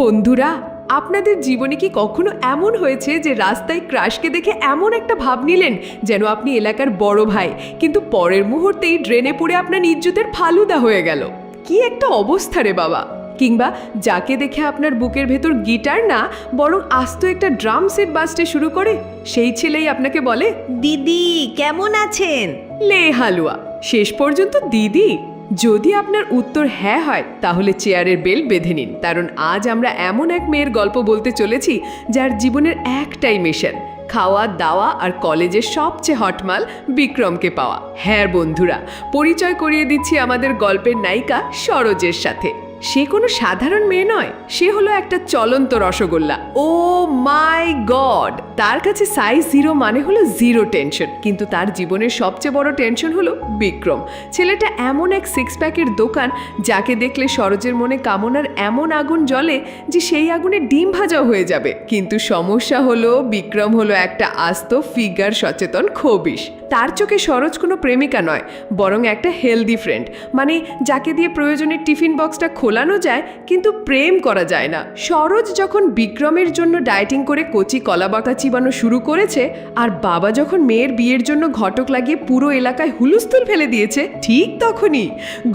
বন্ধুরা, আপনাদের জীবনে কি কখনো এমন হয়েছে যে রাস্তায় ক্রাশকে দেখে এমন একটা ভাব নিলেন যেন আপনি এলাকার বড় ভাই, কিন্তু পরের মুহূর্তেই ড্রেনে পড়ে আপনার ইজ্জতের ফালুদা হয়ে গেল? কি একটা অবস্থা রে বাবা! কিংবা যাকে দেখে আপনার বুকের ভেতর গিটার না, বরং আস্ত একটা ড্রাম সেট বাজতে শুরু করে, সেই ছেলেই আপনাকে বলে, দিদি, কেমন আছেন? লে হালুয়া, শেষ পর্যন্ত দিদি। যদি আপনার উত্তর হ্যাঁ হয়, তাহলে চেয়ারের বেল বেঁধে নিন। কারণ আজ আমরা এমন এক মেয়ের গল্প বলতে চলেছি, যার জীবনের একটাই মিশন, খাওয়া, দাওয়া আর কলেজের সবচেয়ে হটমাল বিক্রমকে পাওয়া। হ্যাঁ বন্ধুরা, পরিচয় করিয়ে দিচ্ছি আমাদের গল্পের নায়িকা সরোজের সাথে। সে কোনো সাধারণ মেয়ে নয়, সে হলো একটা চলন্ত রসগোল্লা। ও মাই গড! তার কাছে সাইজ জিরো মানে হলো জিরো টেনশন, কিন্তু তার জীবনের সবচেয়ে বড় টেনশন হলো বিক্রম। ছেলেটা এমন এক সিক্স প্যাকের দোকান, যাকে দেখলে সরোজের মনে কামনার এমন আগুন জ্বলে যে সেই আগুনে ডিম ভাজাও হয়ে যাবে। কিন্তু সমস্যা হলো, বিক্রম হলো একটা আস্ত ফিগার সচেতন খবিশ তার চোখে সরোজ কোনো প্রেমিকা নয়, বরং একটা হেলদি ফ্রেন্ড মানে যাকে দিয়ে প্রয়োজনের টিফিন বক্সটা খোলানো যায়, কিন্তু প্রেম করা যায় না। সরোজ যখন বিক্রমের জন্য ডায়েটিং করে কচি কলাবাতা চিবানো শুরু করেছে, আর বাবা যখন মেয়ের বিয়ের জন্য ঘটক লাগিয়ে পুরো এলাকায় হুলুস্থুল ফেলে দিয়েছে, ঠিক তখনই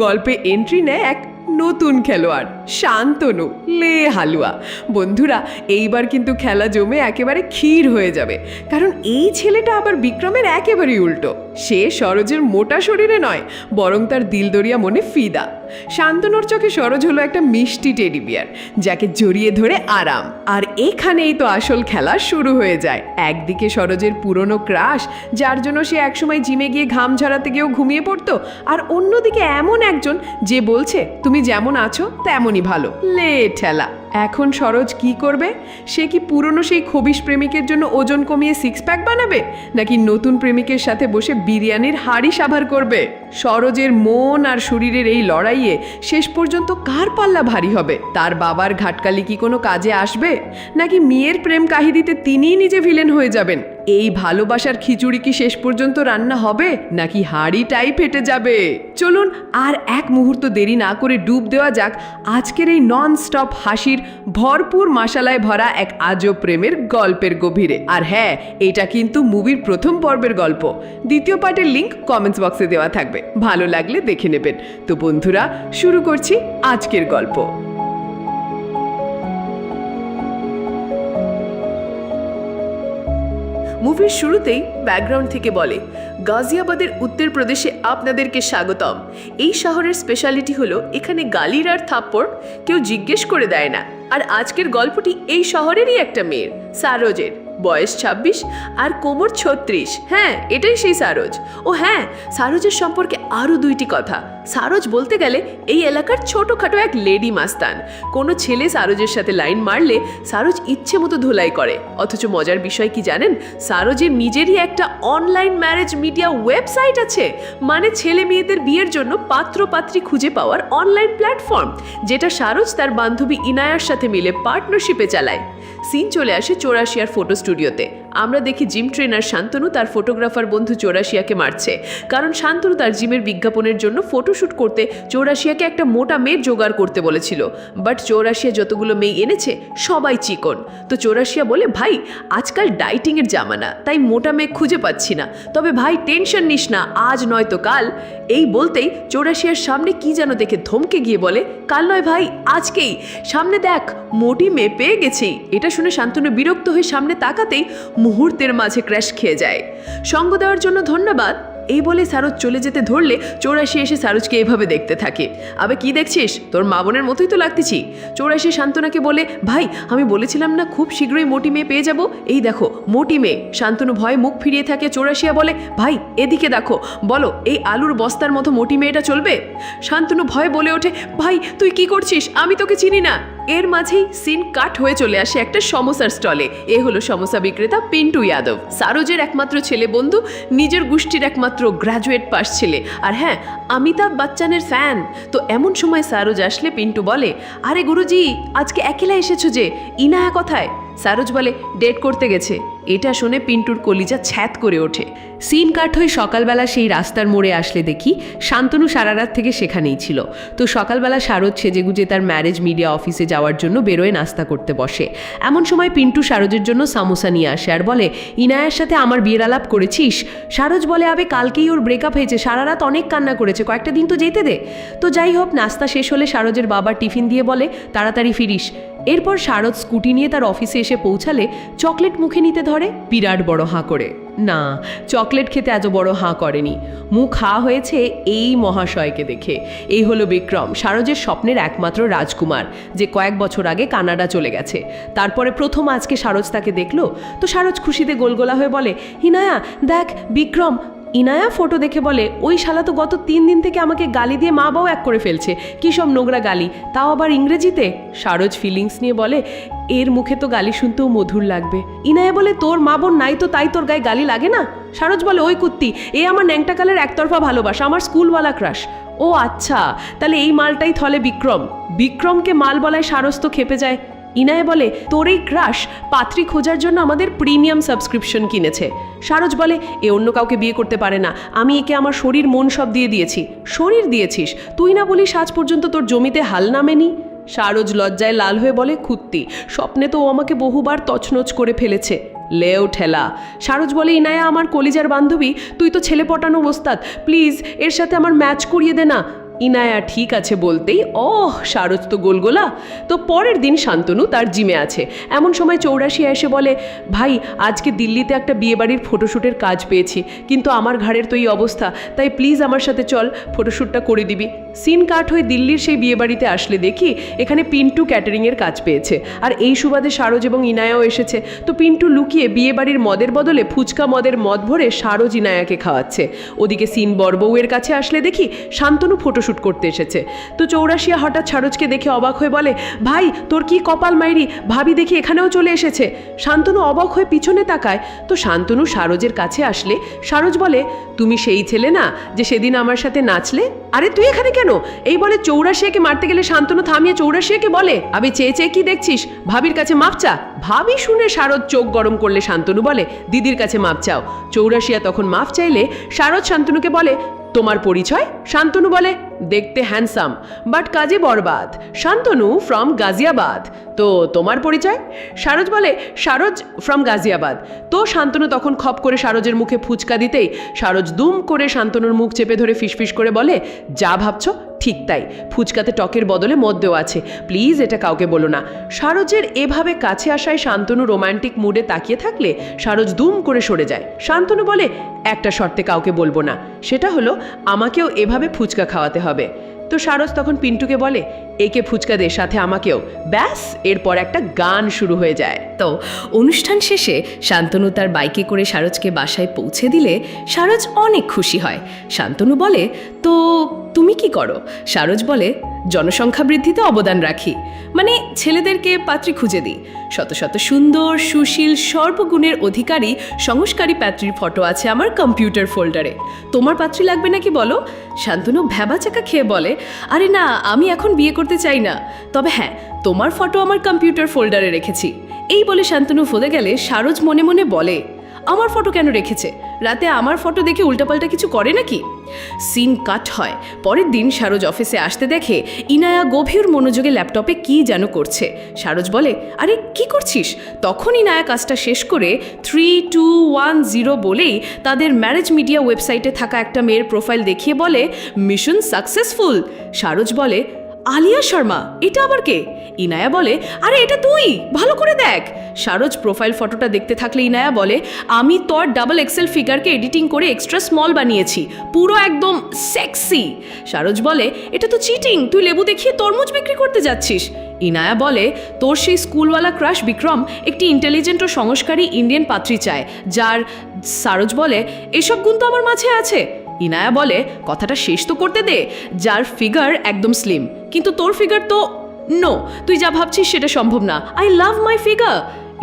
গল্পে এন্ট্রি নেয় এক নতুন খেলোয়াড়, শান্তনু, লে হালুয়া। বন্ধুরা, এইবার কিন্তু খেলা জমে একেবারে ক্ষীর হয়ে যাবে। কারণ এই ছেলেটা আবার বিক্রমের একেবারেই উল্টো। সে সরোজের মোটা শরীরে নয়, বরং তার দিলদরিয়া মনে ফিদা। শান্তনুর চোখে সরোজ হলো একটা মিষ্টি টেডি বিয়ার, যাকে জড়িয়ে ধরে আরাম। আর এখানেই তো আসল খেলা শুরু হয়ে যায়। একদিকে সরোজের পুরনো ক্রাশ, যার জন্য সে একসময় জিমে গিয়ে ঘাম ঝরাতে গিয়েও ঘুমিয়ে পড়তো, আর অন্যদিকে এমন একজন যে বলছে, তুমি যেমন আছো, তেমনই ভালো। লে ঠেলা। এখন সরোজ কি করবে? সে কি পুরনো সেই খবিশ প্রেমিকের জন্য ওজন কমিয়ে সিক্স প্যাক বানাবে? নাকি নতুন প্রেমিকের সাথে বসে বিরিয়ানির হাড়ি সাভার করবে? সরোজের মন আর শরীরের এই লড়াইয়ে শেষ পর্যন্ত কার পাল্লা ভারী হবে? তার বাবার ঘাটকালি কি কোনো কাজে আসবে? নাকি মেয়ের প্রেম কাহিনীতে তিনিই নিজে ভিলেন হয়ে যাবেন? এই ভালোবাসার খিচুড়ি কি শেষ পর্যন্ত রান্না হবে? নাকি হাঁড়িটাই ফেটে যাবে? চলুন আর এক মুহূর্ত দেরি না করে ডুব দেওয়া যাক আজকের এই নন স্টপ হাসির ভরপুর মশালায় ভরা এক আজব প্রেমের গল্পের গভীরে। আর হ্যাঁ এটা কিন্তু মুভির প্রথম পর্বের গল্প। দ্বিতীয় পার্টের লিংক কমেন্টস বক্সে দেওয়া থাকবে। ভালো লাগলে দেখে নেবেন। তো বন্ধুরা, শুরু করছি আজকের গল্প। মুভির শুরুতেই ব্যাকগ্রাউন্ড থেকে বলে, গাজিয়াবাদের উত্তরপ্রদেশে আপনাদেরকে স্বাগতম। এই শহরের স্পেশালিটি হলো এখানে গালির আর থাপ্পড় কেউ জিজ্ঞেস করে দেয় না। আর আজকের গল্পটি এই শহরেরই একটা মেয়ের, সারোজের। বয়স ২৬ আর কোমর ছত্রিশ। হ্যাঁ এটাই সেই সারোজ। ও হ্যাঁ সারোজের সম্পর্কে আরও দুইটি কথা। সারোজ বলতে গেলে এই এলাকার ছোটোখাটো এক লেডি মাস্তান। কোনো ছেলে সারোজের সাথে লাইন মারলে সারোজ ইচ্ছে মতো ধুলাই করে। অথচ মজার বিষয় কি জানেন? সারোজের নিজেরই একটা অনলাইন ম্যারেজ মিডিয়া ওয়েবসাইট আছে। মানে ছেলে মেয়েদের বিয়ের জন্য পাত্র পাত্রী খুঁজে পাওয়ার অনলাইন প্ল্যাটফর্ম, যেটা সারোজ তার বান্ধবী ইনায়ার সাথে মিলে পার্টনারশিপে চালায়। সিন চলে আসে চৌরাশিয়ার ফটো স্টুডিওতে। আমরা দেখি জিম ট্রেনার শান্তনু তার ফটোগ্রাফার বন্ধু চৌরাশিয়াকে মারছে। কারণ শান্তনু তার জিমের বিজ্ঞাপনের জন্য ফটোশ্যুট করতে চৌরাশিয়াকে একটা মোটা মেয়ের জোগাড় করতে বলেছিল। বাট চৌরাশিয়া যতগুলো মেয়ে এনেছে, সবাই চিকন। তো চৌরাশিয়া বলে, ভাই, আজকাল ডাইটিংয়ের জামানা, তাই মোটা মেয়ে খুঁজে পাচ্ছি না। তবে ভাই, টেনশন নিস না, আজ নয়তো কাল। এই বলতেই চৌরাশিয়ার সামনে কি যেন দেখে ধমকে গিয়ে বলে, কাল নয় ভাই, আজকেই। সামনে দেখ, মোটি মেয়ে পেয়ে গেছি। এটা শুনে শান্তনু বিরক্ত হয়ে সামনে তাকাতেই মুহূর্তের মাঝে ক্র্যাশ খেয়ে যায়। সঙ্গ দেওয়ার জন্য ধন্যবাদ। এই বলে সারোজ চলে যেতে ধরলে চৌরাশি এসে সারোজকে এভাবে দেখতে থাকে। আবে কি দেখছিস? তোর মা বোনের মতোই তো লাগতেছি। চৌরাশি শান্তনাকে বলে, ভাই, আমি বলেছিলাম না খুব শীঘ্রই মোটি মেয়ে পেয়ে যাব? এই দেখো, মোটি মেয়ে। শান্তনু ভয়ে মুখ ফিরিয়ে থাকে। চৌরাশিয়া বলে, ভাই, এদিকে দেখো। বলো, এই আলুর বস্তার মতো মোটি মেয়েটা চলবে? শান্তনু ভয়ে বলে ওঠে, ভাই, তুই কি করছিস? আমি তোকে চিনি না। এর মাঝেই সিন কাট হয়ে চলে আসে একটা সমোসার স্টলে। এ হলো সমোসা বিক্রেতা পিন্টু যাদব সারোজের একমাত্র ছেলে বন্ধু, নিজের গোষ্ঠীর একমাত্র গ্র্যাজুয়েট পাস ছেলে। আর হ্যাঁ অমিতাভ বচ্চনের ফ্যান তো এমন সময় সারোজ আসলে পিন্টু বলে, আরে গুরুজি, আজকে একেলা এসেছ যে, ইনায়া কথায়? সারোজ বলে, ডেট করতে গেছে। এটা শুনে পিন্টুর কলিজা ছ্যাত করে ওঠে। সিন কাট হয়ে সকালবেলা সেই রাস্তার মোড়ে আসলে দেখি শান্তনু সারা রাত থেকে সেখানেই ছিল। তো সকালবেলা শারদ সেজেগুজে তার ম্যারেজ মিডিয়া অফিসে যাওয়ার জন্য বেরোয় নাস্তা করতে বসে। এমন সময় পিন্টু সারজের জন্য সামোসা নিয়ে আসে আর বলে, ইনায়ার সাথে আমার বিয়ের আলাপ করেছিস? সারজ বলে, আবে, কালকেই ওর ব্রেকআপ হয়েছে। সারা রাত অনেক কান্না করেছে। কয়েকটা দিন তো যেতে দে। তো যাই হোক, নাস্তা শেষ হলে সারজের বাবা টিফিন দিয়ে বলে, তাড়াতাড়ি ফিরিস। এরপর শারদ স্কুটি নিয়ে তার অফিসে এসে পৌঁছালে চকলেট মুখে নিতে ধরে বিরাট বড় হাঁ করে। না, চকলেট খেতে এত বড় হাঁ করেনি। মুখ হা হয়েছে এই মহাশয়কে দেখে। এই হলো বিক্রম সারজের স্বপ্নের একমাত্র রাজকুমার, যে কয়েক বছর আগে কানাডা চলে গেছে। তারপরে প্রথম আজকে সারজ তাকে দেখল, তো সারজ খুশিতে গোলগোলা হয়ে বলে, হিনায়া, দেখ, বিক্রম ইনায়া ফটো দেখে বলে, ওই শালা তো গত তিন দিন থেকে আমাকে গালি দিয়ে মা বাও এক করে ফেলছে। কী সব নোংরা গালি? তাও আবার ইংরেজিতে? সারজ ফিলিংস নিয়ে বলে, এর মুখে তো গালি শুনতেও মধুর লাগবে। ইনায়া বলে, তোর মা বোন নাই তো তাই তোর গায়ে গালি লাগে না? সারজ বলে, ওই কুত্তি, এ আমার ন্যাংটাকালের একতরফা ভালোবাসা, আমার স্কুলওয়ালা ক্রাশ। ও আচ্ছা তাহলে এই মালটাই থলে বিক্রম। বিক্রমকে মাল বলায় সারস তো খেপে যায়। ইনায় বলে, তোর এই ক্রাশ পাত্রী খোঁজার জন্য আমাদের প্রিমিয়াম সাবস্ক্রিপশন কিনেছে। সারজ বলে, এ অন্য কাউকে বিয়ে করতে পারে না। আমি একে আমার শরীর মন সব দিয়ে দিয়েছি। শরীর দিয়েছিস? তুই না বলিস আজ পর্যন্ত তোর জমিতে হাল নামেনি? সারজ লজ্জায় লাল হয়ে বলে, খুত্তি, স্বপ্নে তো ও আমাকে বহুবার তছনছ করে ফেলেছে। লেও ঠেলা। সারজ বলে, ইনায়া আমার কলিজার বান্ধবী, তুই তো ছেলে পটানো ওস্তাদ। প্লিজ, এর সাথে আমার ম্যাচ করিয়ে দে না। ইনায়া ঠিক আছে বলতেই অহ সারজ তো গোলগোলা। তো পরের দিন শান্তনু তার জিমে আছে। এমন সময় চৌরাশি এসে বলে, ভাই, আজকে দিল্লিতে একটা বিয়েবাড়ির ফটোশ্যুটের কাজ পেয়েছি, কিন্তু আমার ঘাড়ের তো এই অবস্থা, তাই প্লিজ আমার সাথে চল ফটোশ্যুটটা করে দিবি। সিন কাট হয়ে দিল্লির সেই বিয়েবাড়িতে আসলে দেখি এখানে পিন্টু ক্যাটারিংয়ের কাজ পেয়েছে। আর এই সুবাদে সারজ এবং ইনায়াও এসেছে। তো পিন্টু লুকিয়ে বিয়েবাড়ির মদের বদলে ফুচকা মদের মদ ভরে সারজ ইনায়াকে খাওয়াচ্ছে। ওদিকে সিন বরবউয়ের কাছে আসলে দেখি শান্তনু ফটোশ্যুট করতে এসেছে। তো চৌরাশিয়া হঠাৎ সারজকে দেখে অবাক হয়ে বলে, ভাই, তোর কি কপাল মাইরি? ভাবি দেখি এখানেও চলে এসেছে। শান্তনু অবাক হয়ে পিছনে তাকায়। তো শান্তনু সারজের কাছে আসলে সারজ বলে, তুমি সেই ছেলে না যে সেদিন আমার সাথে নাচলে? আরে, তুই এখানে কেন? এই বলে চৌরাশিয়াকে মারতে গেলে শান্তনু থামিয়ে চৌরাশিয়াকে বলে, আমি চেয়ে চেয়ে কি দেখছিস? ভাবির কাছে মাপ চা। ভাবি শুনে শারদ চোখ গরম করলে শান্তনু বলে, দিদির কাছে মাপ চাও। চৌরাশিয়া তখন মাপ চাইলে শারদ শান্তনুকে বলে তোমার পরিচয়? শান্তনু বলে, দেখতে হ্যান্ডসাম বাট কাজে বরবাদ। শান্তনু ফ্রম গাজিয়াবাদ। তো তোমার পরিচয়? সারজ বলে, সারজ ফ্রম গাজিয়াবাদ। তো শান্তনু তখন খপ করে সারজের মুখে ফুচকা দিতেই সারজ দুম করে শান্তনুর মুখ চেপে ধরে ফিসফিস করে বলে, যা ভাবছ ঠিক তাই। ফুচকাতে টকের বদলে মদ দেওয়া আছে। প্লিজ এটা কাউকে বলো না। সারজের এভাবে কাছে আসায় শান্তনু রোমান্টিক মুডে তাকিয়ে থাকলে সারজ দুম করে সরে যায়। শান্তনু বলে, একটা শর্তে কাউকে বলব না। সেটা হলো, আমাকেও এভাবে ফুচকা খাওয়াতে হবে। তো সারজ তখন পিন্টুকে বলে একে ফুচকা দে সাথে আমাকেও ব্যাস, এরপর একটা গান শুরু হয়ে যায়। তো অনুষ্ঠান শেষে শান্তনু তার বাইকে করে সারজকে বাসায় পৌঁছে দিলে সারজ অনেক খুশি হয়। শান্তনু বলে, তো তুমি কি করো? সারজ বলে, জনসংখ্যা বৃদ্ধিতে অবদান রাখি। মানে ছেলেদেরকে পাত্রী খুঁজে দিই। শত শত সুন্দর, সুশীল, সর্বগুণের অধিকারী, সংস্কারী পাত্রীর ফটো আছে আমার কম্পিউটার ফোল্ডারে। তোমার পাত্রী লাগবে নাকি বলো? শান্তনু ভ্যাবাচাকা খেয়ে বলে, আরে না, আমি এখন বিয়ে করতে চাই না। তবে হ্যাঁ তোমার ফটো আমার কম্পিউটার ফোল্ডারে রেখেছি। এই বলে শান্তনু ফোদে গেলে সারজ মনে মনে বলে, আমার ফটো কেন রেখেছে? রাতে আমার ফটো দেখে উল্টাপাল্টা কিছু করে নাকি? সিন কাট হয়। পরের দিন সারজ অফিসে আসতে দেখে ইনায়া গভীর মনোযোগে ল্যাপটপে কি যেন করছে। সারজ বলে, আরে, কি করছিস? তখন ইনায়া কাজটা শেষ করে থ্রি টু ওয়ান জিরো বলেই তাদের ম্যারেজ মিডিয়া ওয়েবসাইটে থাকা একটা মেয়ের প্রোফাইল দেখিয়ে বলে মিশন সাকসেসফুল সারজ বলে আলিয়া শর্মা, এটা আবার কে? ইনায়া বলে, আরে, এটা তুই, ভালো করে দেখ। সারজ প্রোফাইল ফটোটা দেখতে থাকলে ইনায়া বলে, আমি তোর ডাবল এক্সেল ফিগারকে এডিটিং করে এক্সট্রা স্মল বানিয়েছি, পুরো একদম সেক্সি সারজ বলে, এটা তো চিটিং তুই লেবু দেখিয়ে তরমুজ বিক্রি করতে যাচ্ছিস। ইনায়া বলে, তোর সেই স্কুলওয়ালা ক্রাশ বিক্রম একটি ইন্টেলিজেন্ট ও সংস্কারী ইন্ডিয়ান পাত্রী চায়, যার, সারজ বলে, এসব গুণ তো আমার মাঝে আছে। ইনায়া বলে, কথাটা শেষ তো করতে দে, যার ফিগার একদম স্লিম কিন্তু তোর ফিগার তো নো তুই যা ভাবছিস সেটা সম্ভব না। I love my figure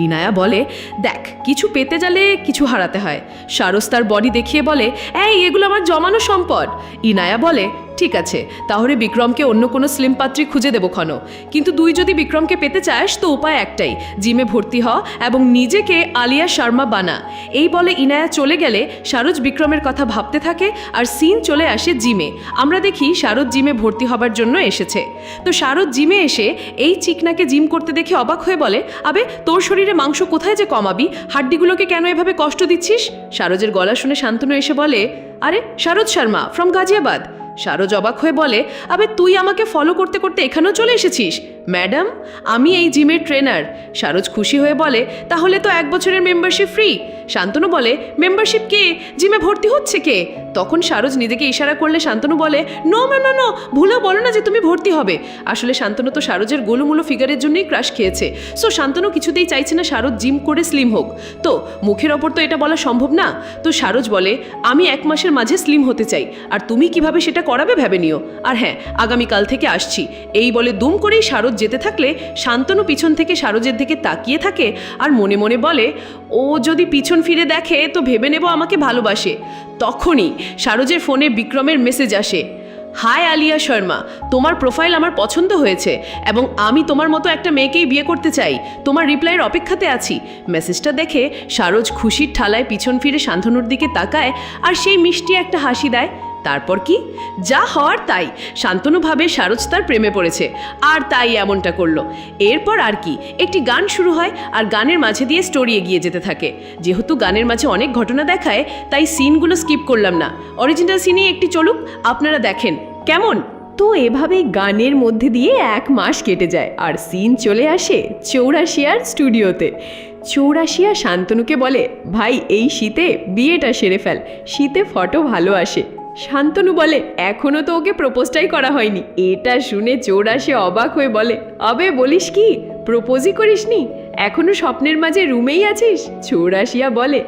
Inaya বলে, দেখ, কিছু পেতে গেলে কিছু হারাতে হয়। সারস তার বডি দেখিয়ে বলে, এই, এগুলো আমার জমানো সম্পদ। ইনায়া বলে ঠিক আছে, তাহলে বিক্রমকে অন্য কোনো স্লিম পাত্রী খুঁজে দেবো ক্ষণ। কিন্তু তুই যদি বিক্রমকে পেতে চাস, তো উপায় একটাই, জিমে ভর্তি হ এবং নিজেকে আলিয়া শর্মা বানা। এই বলে ইনায়া চলে গেলে শারদ বিক্রমের কথা ভাবতে থাকে আর সিন চলে আসে জিমে। আমরা দেখি শারদ জিমে ভর্তি হবার জন্য এসেছে। তো শারদ জিমে এসে এই চিকনাকে জিম করতে দেখে অবাক হয়ে বলে, আবে, তোর শরীরে মাংস কোথায় যে কমাবি? হাড্ডিগুলোকে কেন এভাবে কষ্ট দিচ্ছিস? শারজের গলা শুনে শান্তনু এসে বলে, আরে শারদ শর্মা ফ্রম গাজিয়াবাদ। শারজ জবাক হয়ে বলে আবে তুই আমাকে ফলো করতে করতে এখানেও চলে এসেছিস? ম্যাডাম, আমি এই জিমের ট্রেনার। শারজ খুশি হয়ে বলে, তাহলে তো এক বছরের মেম্বারশিপ ফ্রি? শান্তনু বলে, মেম্বারশিপ কে? জিমে ভর্তি হচ্ছে কে? তখন শারজ নিজেকে ইশারা করলে শান্তনু বলে, নো নো নো নো বলো না যে তুমি ভর্তি হবে। আসলে শান্তনু তো শারজের গোলুমুলো ফিগারের জন্যই ক্রাশ খেয়েছে। সো শান্তনু কিছুতেই চাইছে না শারদ জিম করে স্লিম হোক। তো মুখের ওপর তো এটা বলা সম্ভব না? তো শারজ বলে, আমি এক মাসের মাঝে স্লিম হতে চাই। আর তুমি কীভাবে সেটা করাবে ভেবে নিও। আর হ্যাঁ আগামীকাল থেকে আসছি। এই বলে দুম করেই শারদ যেতে থাকলে শান্তনু পিছন থেকে সারোজের দিকে তাকিয়ে থাকে আর মনে মনে বলে, ও যদি পিছন ফিরে দেখে, তো ভেবে নেব আমাকে ভালোবাসে। তখনই শারজের ফোনে বিক্রমের মেসেজ আসে, হাই আলিয়া শর্মা, তোমার প্রোফাইল আমার পছন্দ হয়েছে এবং আমি তোমার মতো একটা মেয়েকেই বিয়ে করতে চাই। তোমার রিপ্লাইয়ের অপেক্ষাতে আছি। মেসেজটা দেখে সারোজ খুশির ঠালায় পিছন ফিরে শান্তনুর দিকে তাকায় আর সেই মিষ্টি একটা হাসি দেয়। তারপর কি? যা হওয়ার তাই। শান্তনু ভাবে সারজ তার প্রেমে পড়েছে। আর তাই এমনটা করল। এরপর আর কি? একটি গান শুরু হয় আর গানের মাঝে দিয়ে স্টোরি এগিয়ে যেতে থাকে। যেহেতু গানের মাঝে অনেক ঘটনা দেখায়, তাই সিনগুলো স্কিপ করলাম না। অরিজিনাল সিনে একটি চলুক, আপনারা দেখেন। কেমন? তো এভাবেই গানের মধ্যে দিয়ে এক মাস কেটে যায় আর সিন চলে আসে চৌরাশিয়ার স্টুডিওতে চৌরাশিয়া শান্তনুকে বলে, ভাই, এই শীতে বিয়েটা সেরে ফেল। শীতে ফটো ভালো আসে। শান্তনু বলে, এখনও তো ওকে প্রপোজটাই করা হয়নি। এটা শুনে চৌরাশি অবাক হয়ে বলে, আবে, বলিস কি? প্রপোজই করিসনি? এখনও স্বপ্নের মাঝে রুমেই আছিস? চৌরাশিয়া বলে,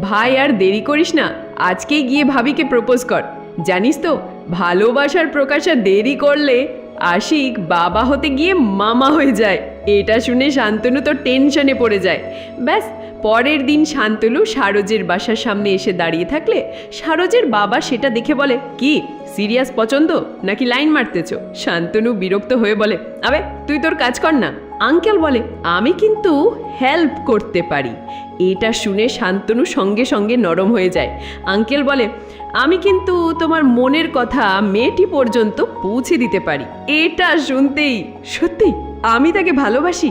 ভাই, আর দেরি করিস না। আজকেই গিয়ে ভাবিকে প্রপোজ কর। জানিস তো, ভালোবাসার প্রকাশা দেরি করলে আশিক বাবা হতে গিয়ে মামা হয়ে যায়। এটা শুনে শান্তনু তো টেনশনে পড়ে যায়। ব্যাস, পরের দিন শান্তনু সারজের বাসার সামনে এসে দাঁড়িয়ে থাকলে সারজের বাবা সেটা দেখে বলে, কি সিরিয়াস পছন্দ? নাকি লাইন মারতেছ? শান্তনু বিরক্ত হয়ে বলে, আবে, তুই তোর কাজ কর না। আঙ্কেল বলে, আমি কিন্তু হেল্প করতে পারি। এটা শুনে শান্তনু সঙ্গে সঙ্গে নরম হয়ে যায়। আঙ্কেল বলে, আমি কিন্তু তোমার মনের কথা মেয়েটি পর্যন্ত পৌঁছে দিতে পারি। এটা শুনতেই সত্যি আমি তাকে ভালোবাসি।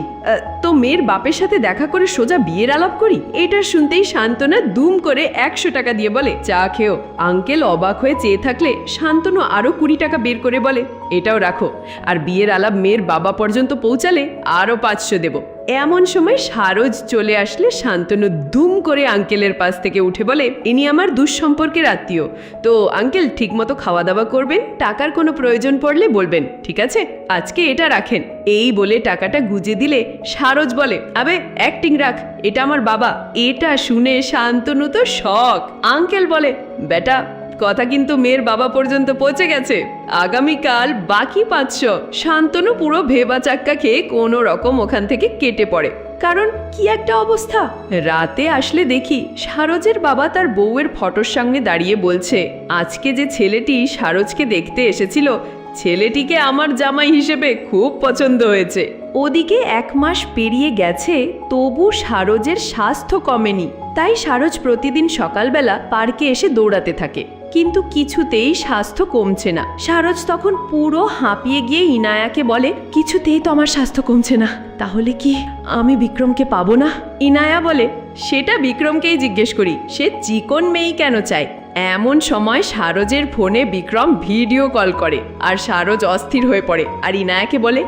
তো মেয়ের বাপের সাথে দেখা করে সোজা বিয়ের আলাপ করি? এটা শুনতেই শান্তনা দুম করে একশো টাকা দিয়ে বলে, চা খেও। আঙ্কেল অবাক হয়ে চেয়ে থাকলে শান্তনু আরও কুড়ি টাকা বের করে বলে, এটাও রাখো। আর বিয়ের আলাপ মেয়ের বাবা পর্যন্ত পৌঁছালে আরও পাঁচশো দেবো। এমন সময় সারজ চলে আসলে শান্তনু দুম করে আঙ্কেলের পাশ থেকে উঠে বলে, ইনি আমার দুঃসম্পর্কের আত্মীয়। তো আঙ্কেল, ঠিকমতো খাওয়া দাওয়া করবেন? টাকার কোনো প্রয়োজন পড়লে বলবেন, ঠিক আছে? আজকে এটা রাখেন। এই বলে টাকাটা গুজে দিলে সারজ বলে, আবে অ্যাক্টিং রাখ, এটা আমার বাবা। এটা শুনে শান্তনু তো শখ। আঙ্কেল বলে, বেটা কথা কিন্তু মেয়ের বাবা পর্যন্ত পৌঁছে গেছে। আগামীকাল বাকি পাঁচশো শান্তনু পুরো ভেবা চাক্কা খেয়ে কোনো রকম ওখান থেকে কেটে পড়ে। কারণ কি একটা অবস্থা? রাতে আসলে দেখি সারজের বাবা তার বউয়ের ফটোর সামনে দাঁড়িয়ে বলছে, আজকে যে ছেলেটি সারজকে দেখতে এসেছিল, ছেলেটিকে আমার জামাই হিসেবে খুব পছন্দ হয়েছে। ওদিকে এক মাস পেরিয়ে গেছে, তবু সারজের স্বাস্থ্য কমেনি। তাই সারজ প্রতিদিন সকালবেলা পার্কে এসে দৌড়াতে থাকে। কিন্তু কিছুতেই স্বাস্থ্য কমছে না। সারজ তখন পুরো হাঁপিয়ে গিয়ে ইনায়াকে বলে, কিছুতেই তো আমার স্বাস্থ্য কমছে না। তাহলে কি আমি বিক্রমকে পাবো না? ইনায়া বলে, সেটা বিক্রমকেই জিজ্ঞেস করি। সে চিকন মেয়েই কেন চায়? এমন সময় সারজের ফোনে বিক্রম ভিডিও কল করে, আর সারজ অস্থির হয়ে পড়ে। আর ইনায়াকে বলে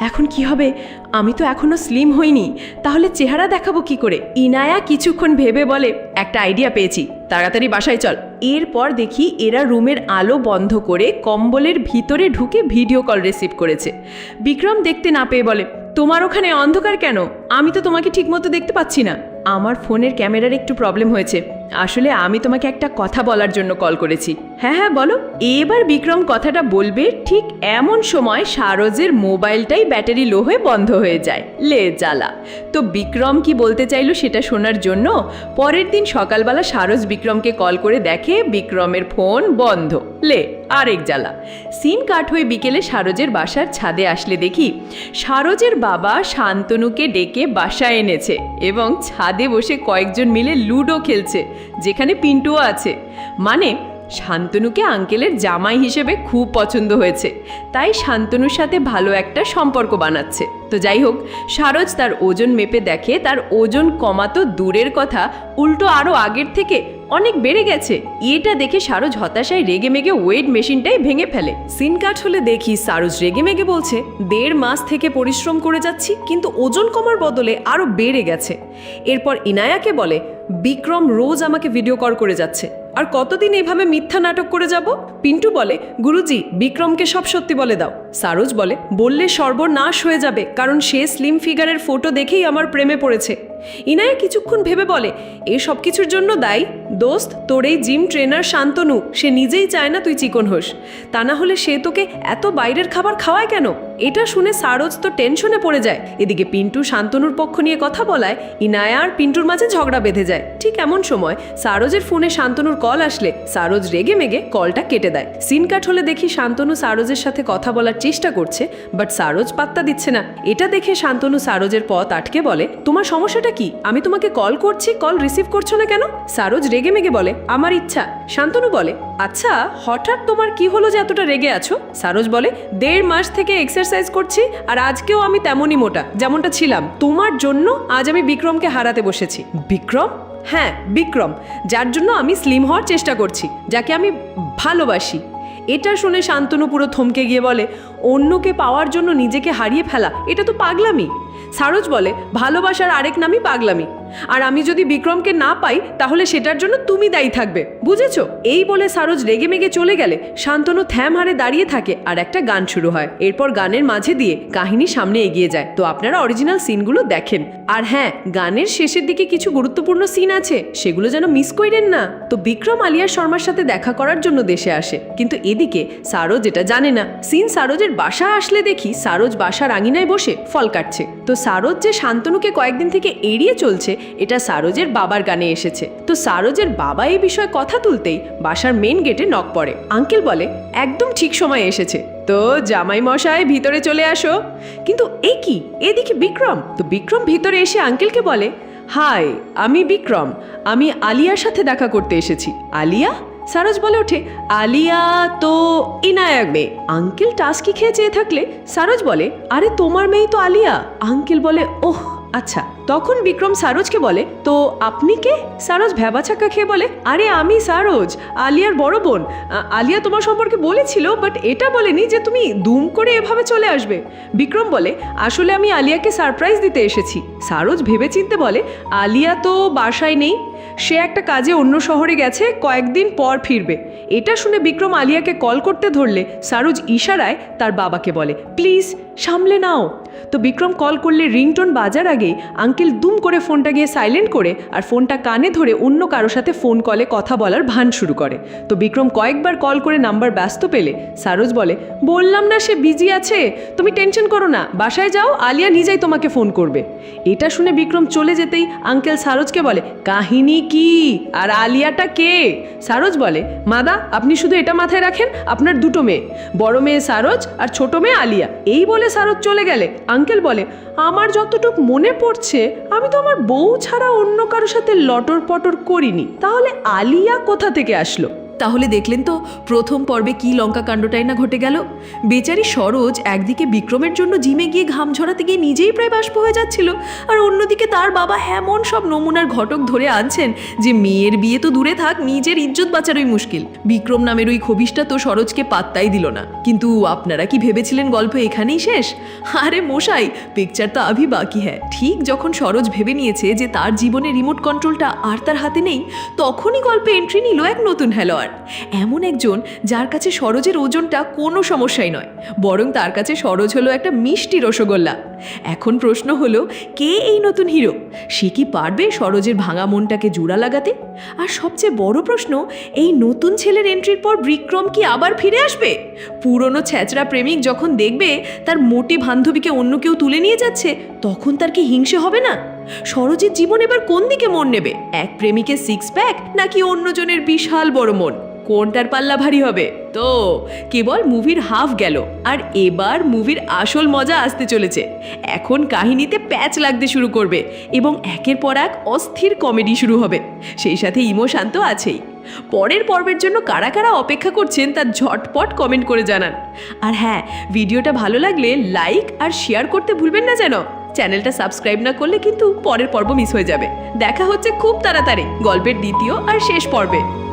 এখন কি হবে? আমি তো এখনও স্লিম হইনি। তাহলে চেহারা দেখাবো কি করে? ইনায়া কিছুক্ষণ ভেবে বলে, একটা আইডিয়া পেয়েছি। তাড়াতাড়ি বাসায় চল। এরপর দেখি এরা রুমের আলো বন্ধ করে কম্বলের ভিতরে ঢুকে ভিডিও কল রিসিভ করেছে। বিক্রম দেখতে না পেয়ে বলে, তোমার ওখানে অন্ধকার কেন? আমি তো তোমাকে ঠিকমতো দেখতে পাচ্ছি না। আমার ফোনের ক্যামেরার একটু প্রবলেম হয়েছে। আসলে আমি তোমাকে একটা কথা বলার জন্য কল করেছি। হ্যাঁ হ্যাঁ বলো। এবার বিক্রম কথাটা বলবে ঠিক এমন সময় সারজের মোবাইলটাই ব্যাটারি লো হয়ে বন্ধ হয়ে যায়। লে জ্বালা। তো বিক্রম কি বলতে চাইলো সেটা শোনার জন্য পরের দিন সকালবেলা সারজ বিক্রমকে কল করে দেখে বিক্রমের ফোন বন্ধ। লে। আরেক জ্বালা। সিম কাট হয়ে বিকেলে সারজের বাসার ছাদে আসলে দেখি, সারজের বাবা শান্তনুকে ডেকে বাসায় এনেছে এবং ছাদে বসে কয়েকজন মিলে লুডো খেলছে, যেখানে পিন্টুও আছে। মানে শান্তনুকে আঙ্কেলের জামাই হিসেবে খুব পছন্দ হয়েছে, তাই শান্তনুর সাথে ভালো একটা সম্পর্ক বানাচ্ছে। তো যাই হোক, সারজ তার ওজন মেপে দেখে, তার ওজন কমাতো দূরের কথা, উল্টো আরও আগের থেকে অনেক বেড়ে গেছে। এটা দেখে সারজ হতাশায় রেগে মেগে ওয়েট মেশিনটাই ভেঙে ফেলে। সিন কাট হলে দেখি সারজ রেগে মেগে বলছে, দেড় মাস থেকে পরিশ্রম করে যাচ্ছি, কিন্তু ওজন কমার বদলে আরও বেড়ে গেছে। এরপর ইনায়াকে বলে, বিক্রম রোজ আমাকে ভিডিও কল করে যাচ্ছে। আর কতদিন এভাবে মিথ্যা নাটক করে যাব? পিন্টু বলে, গুরুজি, বিক্রমকে সব সত্যি বলে দাও। সারোজ বলে, বললে সর্বনাশ হয়ে যাবে, কারণ সে স্লিম ফিগারের ফটো দেখেই আমার প্রেমে পড়েছে। ইনায়া কিছুক্ষণ ভেবে বলে এ সব কিছুর জন্য দায়ী। দোস্ত, তোর এই জিম ট্রেনার শান্তনু, সে নিজেই চায় না তুই চিকন হোস। তা না হলে সে তোকে এত বাইরের খাবার খাওয়ায় কেন? এটা শুনে সারোজ তো টেনশনে পড়ে যায়। এদিকে পিন্টু শান্তনুর পক্ষ নিয়ে কথা বলায়, ইনায়া আর পিন্টুর মাঝে ঝগড়া বেঁধে যায়। ঠিক এমন সময় সারোজের ফোনে শান্তনুর কল আসলে, সারোজ রেগে মেগে কলটা কেটে দেয়। সিন কাট হলে দেখি শান্তনু সারোজের সাথে কথা বলার চেষ্টা করছে, বাট সারোজ পাত্তা দিচ্ছে না। এটা দেখে শান্তনু সারোজের পথ আটকে বলে, তোমার সমস্যাটা কি? আমি তোমাকে কল করছি কল রিসিভ করছ না কেন? সারোজ রেগে মেগে বলে, আমার ইচ্ছা। শান্তনু বলে আচ্ছা হঠাৎ তোমার কি হলো যে এতটা রেগে আছো? সারোজ বলে, দেড় মাস থেকে এক্সারসাইজ করছি আর আজকেও আমি তেমনই মোটা, যেমনটা ছিলাম। তোমার জন্য আজ আমি বিক্রমকে হারাতে বসেছি। বিক্রম? হ্যাঁ বিক্রম, যার জন্য আমি স্লিম হওয়ার চেষ্টা করছি, যাকে আমি ভালোবাসি। এটা শুনে শান্তনু পুরো থমকে গিয়ে বলে, অন্যকে পাওয়ার জন্য নিজেকে হারিয়ে ফেলা, এটা তো পাগলামি। সারোজ বলে ভালোবাসার আরেক নামই পাগলামি। আর আমি যদি বিক্রমকে না পাই, তাহলে সেটার জন্য তুমি দায়ী থাকবে। বুঝেছ? এই বলে সারোজ রেগে মেগে চলে গেলে, শান্তনু থ্যাম হারে দাঁড়িয়ে থাকে আর একটা গান শুরু হয়। এরপর গানের মাঝে দিয়ে কাহিনী সামনে এগিয়ে যায়। তো আপনারা অরিজিনাল সিনগুলো দেখেন। আর হ্যাঁ গানের শেষের দিকে কিছু গুরুত্বপূর্ণ সিন আছে, সেগুলো যেন মিস করেন না। তো বিক্রম আলিয়া শর্মার সাথে দেখা করার জন্য দেশে আসে। কিন্তু এদিকে সারোজ এটা জানে না। সিন সারোজের বাসা আসলে দেখি সারোজ বাসার আঙিনায় বসে ফল কাটছে। তো সারোজ যে শান্তনুকে কয়েকদিন থেকে এড়িয়ে চলছে, এটা সারোজের বাবার গানে এসেছে। তো সারোজের বাবা এই বিষয়ে কথা তুলতেই বাসার মেন গেটে নক পড়ে। আঙ্কেল বলে, একদম ঠিক সময় এসেছে। তো জামাই মশাই, ভিতরে চলে আসো। কিন্তু এই কি? এদিকে বিক্রম। তো বিক্রম ভিতরে এসে আঙ্কেলকে বলে, হাই, আমি বিক্রম। আমি আলিয়ার সাথে দেখা করতে এসেছি। আলিয়া? সারোজ বলে ওঠে, আলিয়া তো ইনায়াক মেয়ে। আঙ্কেল টাস্কি খেয়ে চেয়ে থাকলে? সারোজ বলে, আরে তোমার মেয়েই তো আলিয়া। আঙ্কেল বলে, ওহ আচ্ছা তখন বিক্রম সারোজকে বলে, তো আপনি কে? সারোজ ভ্যাবাছাক্কা খেয়ে বলে, আরে আমি সারোজ, আলিয়ার বড় বোন। আলিয়া তোমার সম্পর্কে বলেছিল, বাট এটা বলেনি যে তুমি দুম করে এভাবে চলে আসবে। বিক্রম বলে, আসলে আমি আলিয়াকে সারপ্রাইজ দিতে এসেছি। সারোজ ভেবেচিন্তে বলে, আলিয়া তো বাসায় নেই। সে একটা কাজে অন্য শহরে গেছে, কয়েকদিন পর ফিরবে। এটা শুনে বিক্রম আলিয়াকে কল করতে ধরলে, সারোজ ইশারায় তার বাবাকে বলে, প্লিজ সামলে নাও। তো বিক্রম কল করলে রিংটোন বাজার আগে আঙ্কেল দুম করে ফোনটা গিয়ে সাইলেন্ট করে আর ফোনটা কানে ধরে অন্য কারোর সাথে ফোন কলে কথা বলার ভান শুরু করে। তো বিক্রম কয়েকবার কল করে নাম্বার ব্যস্ত পেলে, সারোজ বলে, বললাম না সে বিজি আছে, তুমি টেনশন করো না, বাসায় যাও, আলিয়া নিজেই তোমাকে ফোন করবে। এটা শুনে বিক্রম চলে যেতেই আঙ্কেল সারোজকে বলে, কাহিনী কি? আর আলিয়াটা কে? সারোজ বলে, মাদা, আপনি শুধু এটা মাথায় রাখেন, আপনার দুটো মেয়ে, বড় মেয়ে সারোজ আর ছোট মেয়ে আলিয়া। এই বলে সারোজ চলে গেলে। আঙ্কেল বলে, আমার যতটুক মনে পড়ছে, আমি তো আমার বউ ছাড়া অন্য কারোর সাথে লটর পটর করিনি। তাহলে আলিয়া কোথা থেকে আসলো? তাহলে দেখলেন তো প্রথম পর্বে কি লঙ্কা কাণ্ডটাই না ঘটে গেল? বেচারি সরোজ একদিকে বিক্রমের জন্য জিমে গিয়ে ঘাম ঝরাতে গিয়ে নিজেই প্রায় বাষ্প হয়ে যাচ্ছিল, আর অন্যদিকে তার বাবা এমন সব নমুনার ঘটক ধরে আনছেন যে মেয়ের বিয়ে তো দূরে থাক, নিজের ইজ্জত বাঁচারই মুশকিল। বিক্রম নামের ওই খবিসটা তো সরোজকে পাত্তাই দিল না। কিন্তু আপনারা কি ভেবেছিলেন গল্প এখানেই শেষ? আরে মশাই পিকচার তো আভি বাকি হ্যাঁ ঠিক যখন সরোজ ভেবে নিয়েছে যে তার জীবনে রিমোট কন্ট্রোলটা আর তার হাতে নেই, তখনই গল্পে এন্ট্রি নিল এক নতুন হেলোয়ার এমন একজন যার কাছে সরোজের ওজনটা কোনো সমস্যাই নয়, বরং তার কাছে সরোজ হলো একটা মিষ্টি রসগোল্লা। এখন প্রশ্ন হলো, কে এই নতুন হিরো? সে কি পারবে সরোজের ভাঙা মনটাকে জোড়া লাগাতে? আর সবচেয়ে বড় প্রশ্ন, এই নতুন ছেলের এন্ট্রির পর বিক্রম কি আবার ফিরে আসবে? পুরনো ছ্যাচরা প্রেমিক যখন দেখবে তার মোটি বান্ধবীকে অন্য কেউ তুলে নিয়ে যাচ্ছে, তখন তার কি হিংসে হবে না? সরোজের জীবন এবার কোন দিকে মন নেবে? এক প্রেমিকের সিক্স প্যাক নাকি অন্যজনের বিশাল বড় মন? কোনটার পাল্লা ভারী হবে? তো, কেবল মুভির হাফ গেল, আর এবার মুভির আসল মজা আসতে চলেছে। এখন কাহিনীতে প্যাচ লাগতে শুরু করবে, এবং একের পর এক অস্থির কমেডি শুরু হবে। সেই সাথে ইমো শান্ত আছেই। পরের পর্বের জন্য কারা কারা অপেক্ষা করছেন তা ঝটপট কমেন্ট করে জানান। আর হ্যাঁ ভিডিওটা ভালো লাগলে লাইক আর শেয়ার করতে ভুলবেন না যেন। চ্যানেলটা সাবস্ক্রাইব না করলে কিন্তু পরের পর্ব মিস হয়ে যাবে। দেখা হচ্ছে খুব তাড়াতাড়ি গল্পের দ্বিতীয় আর শেষ পর্বে।